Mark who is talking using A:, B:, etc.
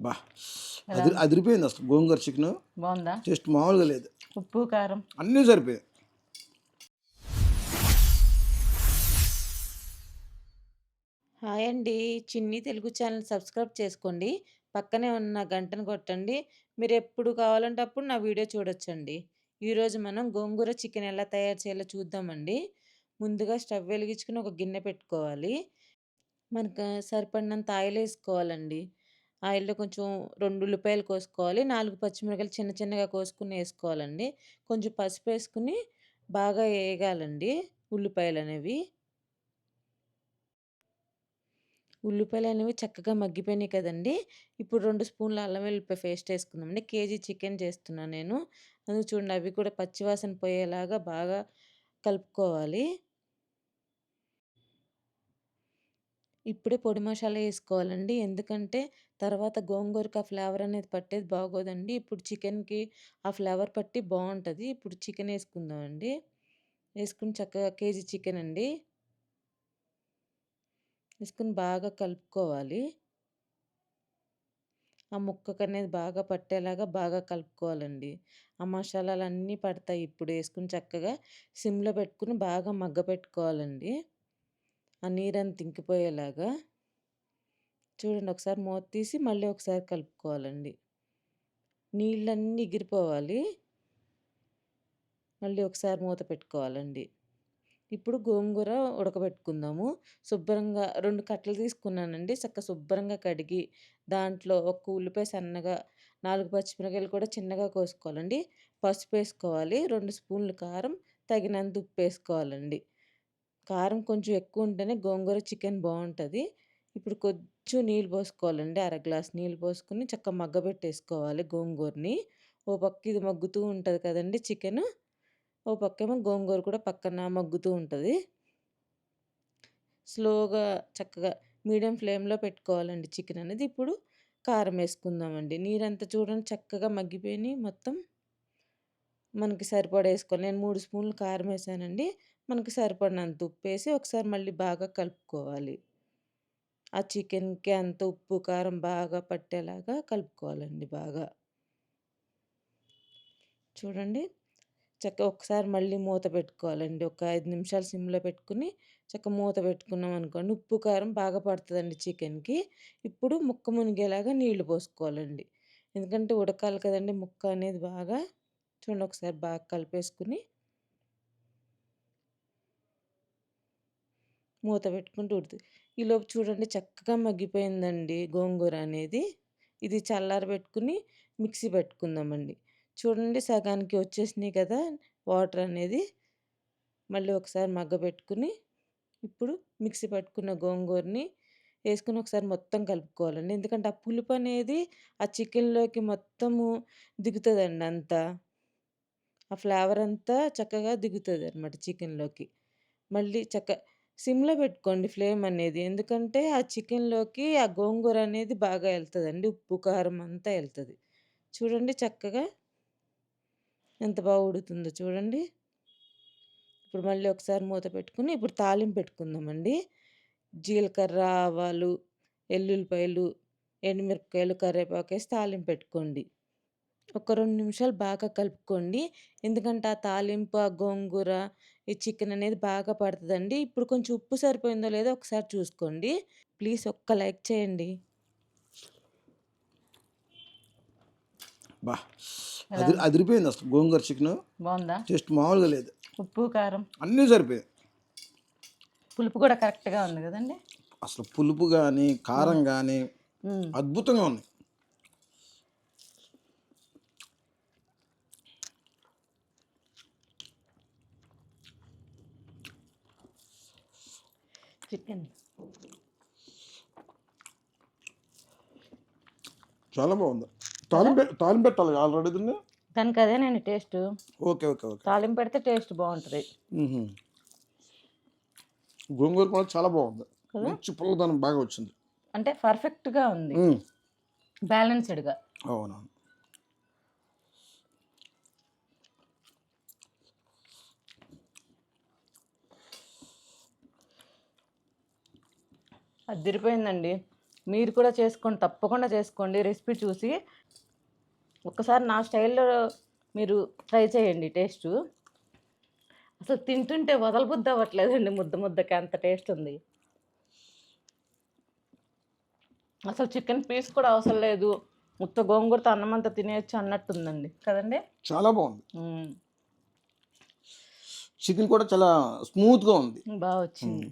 A: బా. అది అదిరిపోయింది అసలు గోంగూర చికెన్.
B: బాగుందా?
A: టేస్ట్ మామూలుగా లేదు.
B: ఉప్పు కారం?
A: అన్నీ సరిపోయాయి.
B: హాయ్ అండి. చిన్ని తెలుగు ఛానల్ సబ్స్క్రైబ్ చేసుకోండి. పక్కనే ఉన్న గంటను కొట్టండి. మీరు ఎప్పుడు కావాలంటే అప్పుడు నా వీడియో చూడొచ్చండి. ఈరోజు మనం గోంగూర చికెన్ ఎలా తయారు చేయాలో చూద్దామండి. ముందుగా స్టవ్ వెలిగించుకుని ఒక గిన్నె పెట్టుకోవాలి. మనకు సరిపడినంత ఆయిల్ వేసుకోవాలండి. ఆయిల్లో కొంచెం రెండు ఉల్లిపాయలు కోసుకోవాలి. నాలుగు పచ్చిమిరపకాయలు చిన్న చిన్నగా కోసుకుని వేసుకోవాలండి. కొంచెం పసుపు వేసుకుని బాగా వేయగాలండి ఉల్లిపాయలు అనేవి ఉల్లిపాయలు అనేవి చక్కగా మగ్గిపోయినాయి కదండి. ఇప్పుడు రెండు స్పూన్ల అల్లం వెల్లిపాయ పేస్ట్ వేసుకుందామండి. కేజీ చికెన్ చేస్తున్నాను నేను. అందుకు చూడండి అవి కూడా పచ్చివాసన పోయేలాగా బాగా కలుపుకోవాలి. ఇప్పుడే పొడి మసాలా వేసుకోవాలండి ఎందుకంటే తర్వాత గోంగూరకి ఆ ఫ్లేవర్ అనేది పట్టేది బాగోదండి. ఇప్పుడు చికెన్కి ఆ ఫ్లేవర్ పట్టి బాగుంటుంది. ఇప్పుడు చికెన్ వేసుకుందామండి వేసుకుని చక్కగా కేజీ చికెన్ అండి. వేసుకుని బాగా కలుపుకోవాలి. ఆ ముక్కకు అనేది బాగా పట్టేలాగా బాగా కలుపుకోవాలండి. ఆ మసాలాలు అన్నీ పడతాయి ఇప్పుడు. వేసుకుని చక్కగా సిమ్లో పెట్టుకుని బాగా మగ్గ పెట్టుకోవాలండి ఆ నీరని ఇంకిపోయేలాగా చూడండి ఒకసారి మూత తీసి మళ్ళీ ఒకసారి కలుపుకోవాలండి. నీళ్ళన్నీ ఎగిరిపోవాలి. మళ్ళీ ఒకసారి మూత పెట్టుకోవాలండి. ఇప్పుడు గోంగూర ఉడకబెట్టుకుందాము. శుభ్రంగా రెండు కట్టలు తీసుకున్నానండి. చక్క శుభ్రంగా కడిగి దాంట్లో ఒక ఉల్లిపాయ సన్నగా నాలుగు పచ్చిమిరకాయలు కూడా చిన్నగా కోసుకోవాలండి. పసుపు వేసుకోవాలి. రెండు స్పూన్లు కారం తగినంత ఉప్పు వేసుకోవాలండి. కారం కొంచెం ఎక్కువ ఉంటేనే గోంగూర చికెన్ బాగుంటుంది. ఇప్పుడు కొంచెం నీళ్ళు పోసుకోవాలండి. అర గ్లాస్ నీళ్ళు పోసుకుని చక్క మగ్గబెట్టేసుకోవాలి గోంగూరని. ఓ పక్క ఇది మగ్గుతూ ఉంటుంది కదండి చికెన్. ఓ పక్కేమో గోంగూర కూడా పక్కన మగ్గుతూ ఉంటుంది. స్లోగా చక్కగా మీడియం ఫ్లేమ్లో పెట్టుకోవాలండి చికెన్ అనేది. ఇప్పుడు కారం వేసుకుందామండి. నీరంతా చూడండి చక్కగా మగ్గిపోయి మొత్తం. మనకి సరిపడ వేసుకోవాలి నేను మూడు స్పూన్లు కారం వేసానండి. మనకి సరిపడినంత ఉప్పు వేసి ఒకసారి మళ్ళీ బాగా కలుపుకోవాలి. ఆ చికెన్కి అంత ఉప్పు కారం బాగా పట్టేలాగా కలుపుకోవాలండి బాగా. చూడండి. చక్క ఒకసారి మళ్ళీ మూత పెట్టుకోవాలండి. ఒక ఐదు నిమిషాలు సిమ్లో పెట్టుకుని చక్క మూత పెట్టుకున్నాం అనుకోండి. ఉప్పు కారం బాగా పడుతుందండి చికెన్కి. ఇప్పుడు ముక్క మునిగేలాగా నీళ్ళు పోసుకోవాలండి. ఎందుకంటే ఉడకాలి కదండి ముక్క అనేది బాగా. చూడండి ఒకసారి బాగా కలిపేసుకుని మూత పెట్టుకుంటూ ఉడుతుంది ఈలోపు చూడండి చక్కగా మగ్గిపోయిందండి గోంగూర అనేది. ఇది చల్లార పెట్టుకుని మిక్సీ పెట్టుకుందామండి. చూడండి సగానికి వచ్చేసినాయి కదా వాటర్ అనేది. మళ్ళీ ఒకసారి మగ్గ పెట్టుకుని ఇప్పుడు మిక్సీ పట్టుకున్న గోంగూరని వేసుకుని ఒకసారి మొత్తం కలుపుకోవాలండి. ఎందుకంటే ఆ పులుపు అనేది ఆ చికెన్లోకి మొత్తము దిగుతుందండి అంతా. ఆ ఫ్లేవర్ అంతా చక్కగా దిగుతుంది అనమాట చికెన్లోకి. మళ్ళీ చక్క సిమ్లో పెట్టుకోండి ఫ్లేమ్ అనేది. ఎందుకంటే ఆ చికెన్లోకి ఆ గోంగూర అనేది బాగా వెళ్తుందండి ఉప్పు కారం అంతా వెళ్తుంది చూడండి చక్కగా ఎంత బాగా ఉడుతుందో చూడండి. ఇప్పుడు మళ్ళీ ఒకసారి మూత పెట్టుకుని ఇప్పుడు తాలింపు పెట్టుకుందామండి. జీలకర్ర ఆవాలు ఎల్లుల్లిపాయలు ఎండుమిరపకాయలు కరివేపాకు వేసి తాలింపు పెట్టుకోండి. ఒక రెండు నిమిషాలు బాగా కలుపుకోండి. ఎందుకంటే ఆ తాలింపు ఆ గోంగూర ఈ చికెన్ అనేది బాగా పడుతుందండి. ఇప్పుడు కొంచెం ఉప్పు సరిపోయిందో లేదో ఒకసారి చూసుకోండి. ప్లీజ్ ఒక్క లైక్ చేయండి.
A: బా అది అదిరిపోయింది అసలు గోంగూర చికెన్.
B: బాగుందా?
A: టేస్ట్ మామూలుగా లేదు.
B: ఉప్పు కారం?
A: అన్నీ సరిపోయాయి.
B: పులుపు కూడా కరెక్ట్గా ఉంది కదండి?
A: అసలు పులుపు కానీ కారం కానీ. అద్భుతంగా ఉంది
B: చికెన్.
A: చాలా బాగుంది. తాలింపు తాలింపు పెట్టాలి ఆల్రెడీ దీన్ని?
B: దానికి అదే నేను టేస్ట్.
A: Okay okay okay.
B: తాలింపు పెడితే టేస్ట్ బాగుంటుంది.
A: గోంగూర కూడా చాలా బాగుంది? మంచి పుల్లదనం బాగా వచ్చింది.
B: అంటే పర్ఫెక్ట్గా ఉంది. బ్యాలెన్స్డ్గా
A: అవునవును.
B: అదిరిపోయిందండి. మీరు కూడా చేసుకోండి తప్పకుండా చేసుకోండి. రెసిపీ చూసి ఒక్కసారి నా స్టైల్లో మీరు ట్రై చేయండి టేస్ట్. అసలు తింటుంటే వదలబుద్ధి అవ్వట్లేదండి ముద్ద ముద్దకి అంత టేస్ట్ ఉంది. అసలు చికెన్ పీస్ కూడా అవసరం లేదు. ముత్త గోంగూరతో అన్నం అంతా తినేయచ్చు అన్నట్టుందండి. కదండి?
A: చాలా బాగుంది. చికెన్ కూడా చాలా స్మూత్గా ఉంది.
B: బాగా వచ్చింది.